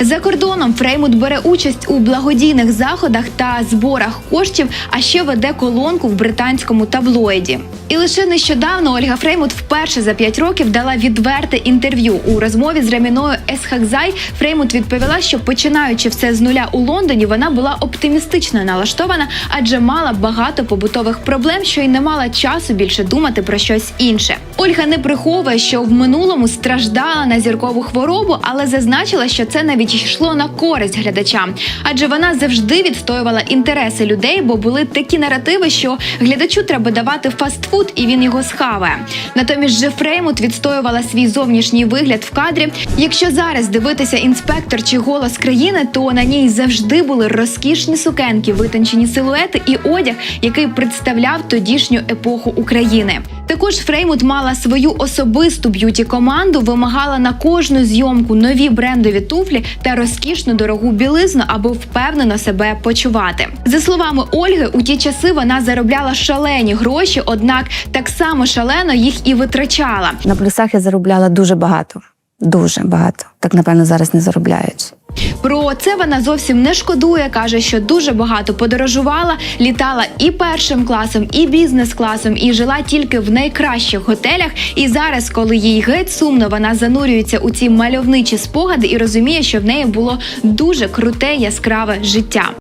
За кордоном Фреймут бере участь у благодійних заходах та зборах коштів, а ще веде колонку в британському таблоїді. І лише нещодавно Ольга Фреймут вперше за п'ять років дала відверте інтерв'ю у розмові з Раміною Есхакзай. Фреймут відповіла, що починаючи все з нуля у Лондоні, вона була оптимістично налаштована, адже мала багато побутових проблем, що й не мала часу більше думати про щось інше. Ольга не приховує, що в минулому страждала на зіркову хворобу, але зазначила, що це навіть йшло на користь глядачам, адже вона завжди відстоювала інтереси людей, бо були такі наративи, що глядачу треба давати фастфуд, і він його схаває. Натомість же Фреймут відстоювала свій зовнішній вигляд в кадрі. Якщо зараз дивитися інспектор чи голос країни, то на ній завжди були розкішні сукенки, витончені силуети і одяг, який представляв тодішню епоху України. Також Фреймут мала свою особисту б'юті команду, вимагала на кожну зйомку нові брендові туфлі та розкішну дорогу білизну, аби впевнено себе почувати. За словами Ольги, у ті часи вона заробляла шалені гроші, однак так само шалено їх і витрачала. На плюсах я заробляла дуже багато. Дуже багато. Так, напевно, зараз не заробляють. Про це вона зовсім не шкодує. каже, що дуже багато подорожувала, літала і першим класом, і бізнес-класом, і жила тільки в найкращих готелях. І зараз, коли їй геть сумно, вона занурюється у ці мальовничі спогади і розуміє, що в неї було дуже круте яскраве життя.